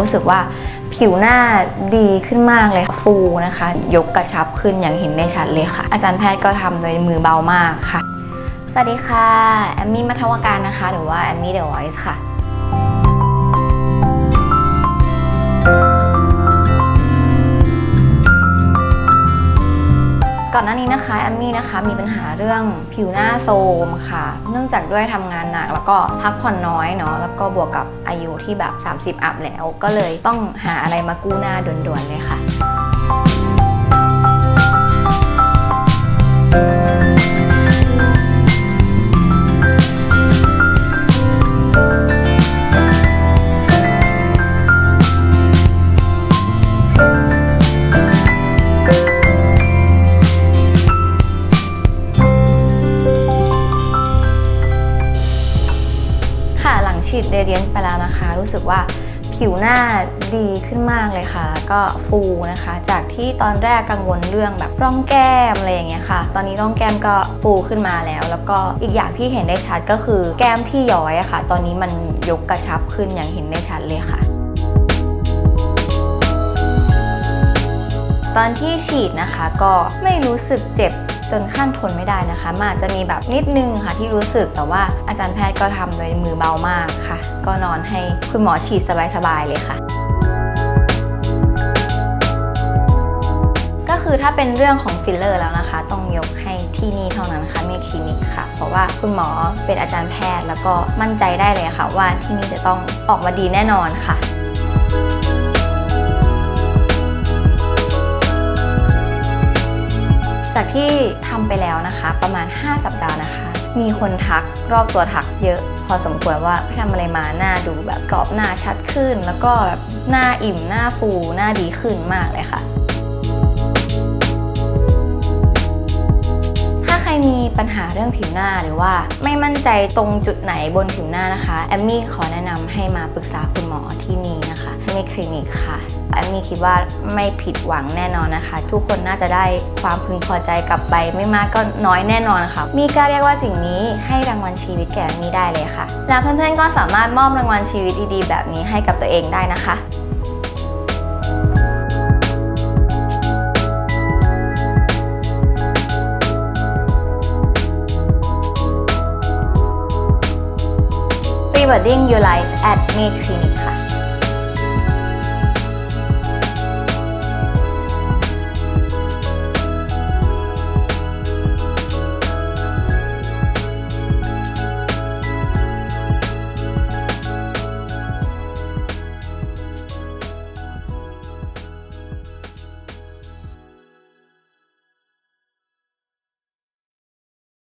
รู้สึกว่าผิวหน้าดีขึ้นมากเลยฟูนะคะ ยกกระชับขึ้นอย่างเห็นได้ชัดเลยค่ะ อาจารย์แพทย์ก็ทำโดยมือเบามากค่ะ สวัสดีค่ะ แอมมี่มัทวการนะคะ หรือว่าแอมมี่เดอะไวท์ค่ะ อนหน้านี้นะคะแอมมี่นะคะมีปัญหาเรื่องผิวหน้าโทรมค่ะ เนื่องจากด้วยทำงานหนักแล้วก็พักผ่อนน้อยเนาะแล้วก็บวกกับอายุที่แบบ 30 อัพแล้ว ก็เลยต้องหาอะไรมากู้หน้าด่วนๆเลยค่ะ ฉีดเรเดียนไปแล้วนะคะ รู้สึกว่าผิวหน้าดีขึ้นมากเลยค่ะ ก็ฟูนะคะ จากที่ตอนแรกกังวลเรื่องแบบร่องแก้มอะไรอย่างเงี้ยค่ะ ตอนนี้ร่องแก้มก็ฟูขึ้นมาแล้ว แล้วก็อีกอย่างที่เห็นได้ชัดก็คือแก้มที่ย้อยอะค่ะ ตอนนี้มันยกกระชับขึ้นอย่างเห็นได้ชัดเลยค่ะตอนที่ฉีดนะคะก็ไม่รู้สึกเจ็บ จนขั้นทนไม่ได้นะคะมันอาจจะมีแบบนิดนึงค่ะที่รู้สึกแต่ว่าอาจารย์แพทย์ก็ทำโดยมือเบามากค่ะ ก็นอนให้คุณหมอฉีดสบายๆเลยค่ะก็คือถ้าเป็นเรื่องของฟิลเลอร์แล้วนะคะ ต้องยกให้ที่นี่เท่านั้นค่ะมคคลินิกค่ะ เพราะว่าคุณหมอเป็นอาจารย์แพทย์ แล้วก็มั่นใจได้เลยค่ะ ว่าที่นี่จะต้องออกมาดีแน่นอนค่ะ จากที่ทำไปแล้วนะคะ ประมาณ 5 สัปดาห์นะคะ มีคนทักรอบตัวทักเยอะ พอสมควรว่าไปทำอะไรมาหน้าดูแบบกรอบหน้าชัดขึ้น แล้วก็แบบหน้าอิ่มหน้าฟูหน้าดีขึ้นมากเลยค่ะถ้าใครมีปัญหาเรื่องผิวหน้าหรือว่าไม่มั่นใจตรงจุดไหนบนผิวหน้านะคะ แอมมี่ขอแนะนำให้มาปรึกษาคุณหมอที่นี่นะคะ ในคลินิกค่ะ แอมมี่คิดว่าไม่ผิดหวังแน่นอนนะคะ ทุกคนน่าจะได้ความพึงพอใจกลับไป ไม่มากก็น้อยแน่นอนค่ะ มีก็เรียกว่าสิ่งนี้ให้รางวัลชีวิตแก่แอมมี่ได้เลยค่ะ และเพื่อนๆก็สามารถมอบรางวัลชีวิตดีๆ แบบนี้ให้กับตัวเองได้นะคะ Rewarding your life at Made Clinic